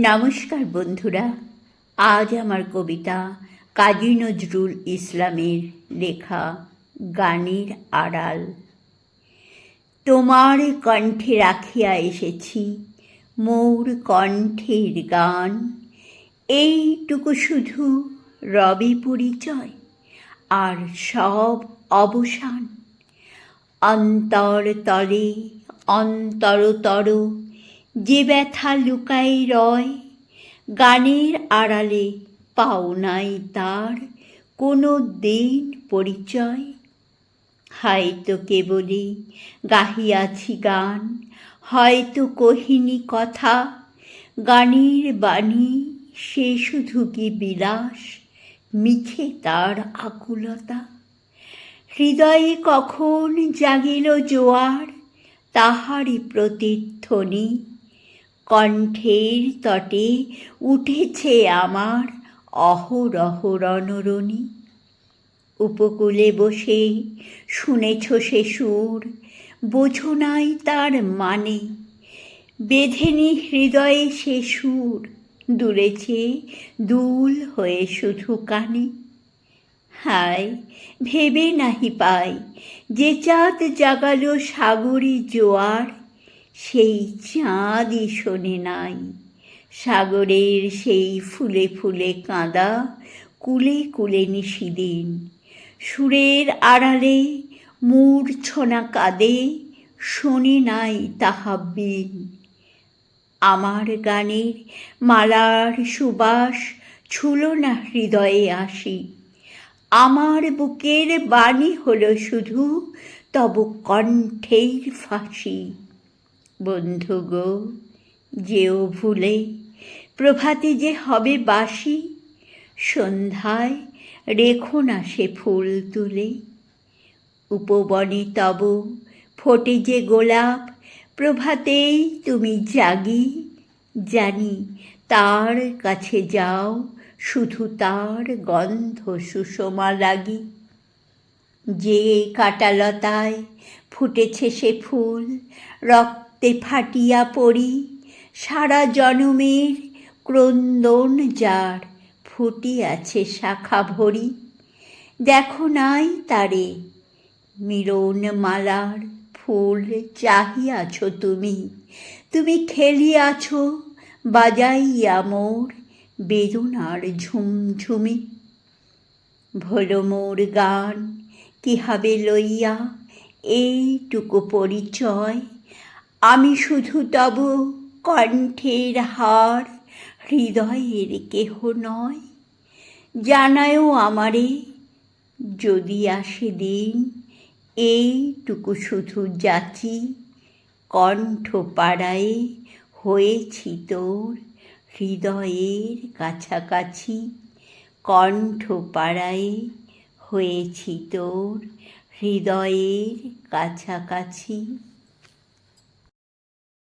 নমস্কার বন্ধুরা, আজ আমার কবিতা কাজী নজরুল ইসলামের লেখা গানের আড়াল। তোমার কণ্ঠে রাখিয়া এসেছি মৌর কণ্ঠের গান। এইটুকু শুধু রবি পরিচয় আর সব অবসান। অন্তর তলে অন্তরতর যে ব্যথা লুকাই রয়, গানের আড়ালে পাও নাই তার কোনো দিন পরিচয়। হয়তো কেবলই গাহিয়াছি গান, হয়তো কহিনী কথা, গানের বাণী সে শুধু কি বিলাস, মিছে তার আকুলতা। হৃদয়ে কখন জাগিল জোয়ার, তাহারই প্রতিধ্বনি কণ্ঠের তটে উঠেছে আমার অহরহ রণরণী। উপকূলে বসে শুনেছ সে সুর, বোঝো নাই তার মানে। বেঁধেনি হৃদয়ে সে সুর দুলেছে দুল হয়ে শুধু কানে। হায়, ভেবে নাহি পাই যে চাঁদ জাগালো সাগরে জোয়ার। সেই চাঁদই শোনে নাই। সাগরের সেই ফুলে ফুলে কাঁদা কুলে কুলে নিশিদিন। সুরের আড়ালে মূর্ছনা কাঁদে, শোনে নাই তাহা বিন আমার গানের মালার সুবাস ছুল না হৃদয়ে আসি। আমার বুকের বাণী হলো শুধু তব কণ্ঠের ফাঁসি। বন্ধু গো যেও ভুলে, প্রভাতে যে হবে বাসি সন্ধ্যায় রেখো না সে ফুল তুলে। উপবনে তব ফোটে যে গোলাপ, প্রভাতেই তুমি জাগি। জানি তার কাছে যাও, শুধু তার গন্ধ সুষমা লাগি। যে কাটালতায় ফুটেছে সে ফুল, রক্তে ফাটিয়া পড়ি। সারা জনমের ক্রন্দন যার ফুটিয়াছে শাখা ভরি। দেখো নাই তারে মিলন মালার ফুল চাহিয়াছ তুমি। তুমি খেলিয়াছ, বাজাইয়া মোর বেদনার ঝুমঝুমি। ভোল মোর গান কীভাবে লইয়া এইটুকু পরিচয় আমি শুধু তব কণ্ঠের হার, হৃদয়ের কেহ নয়। জানায়ও আমারে, যদি আসে দিন, এইটুকু শুধু যাচি। কণ্ঠ পাড়ায় হয়েছি তোর, হৃদয়ের কাছাকাছি। কণ্ঠ পাড়ায় হয়েছি তোর, হৃদয়ের কাছাকাছি।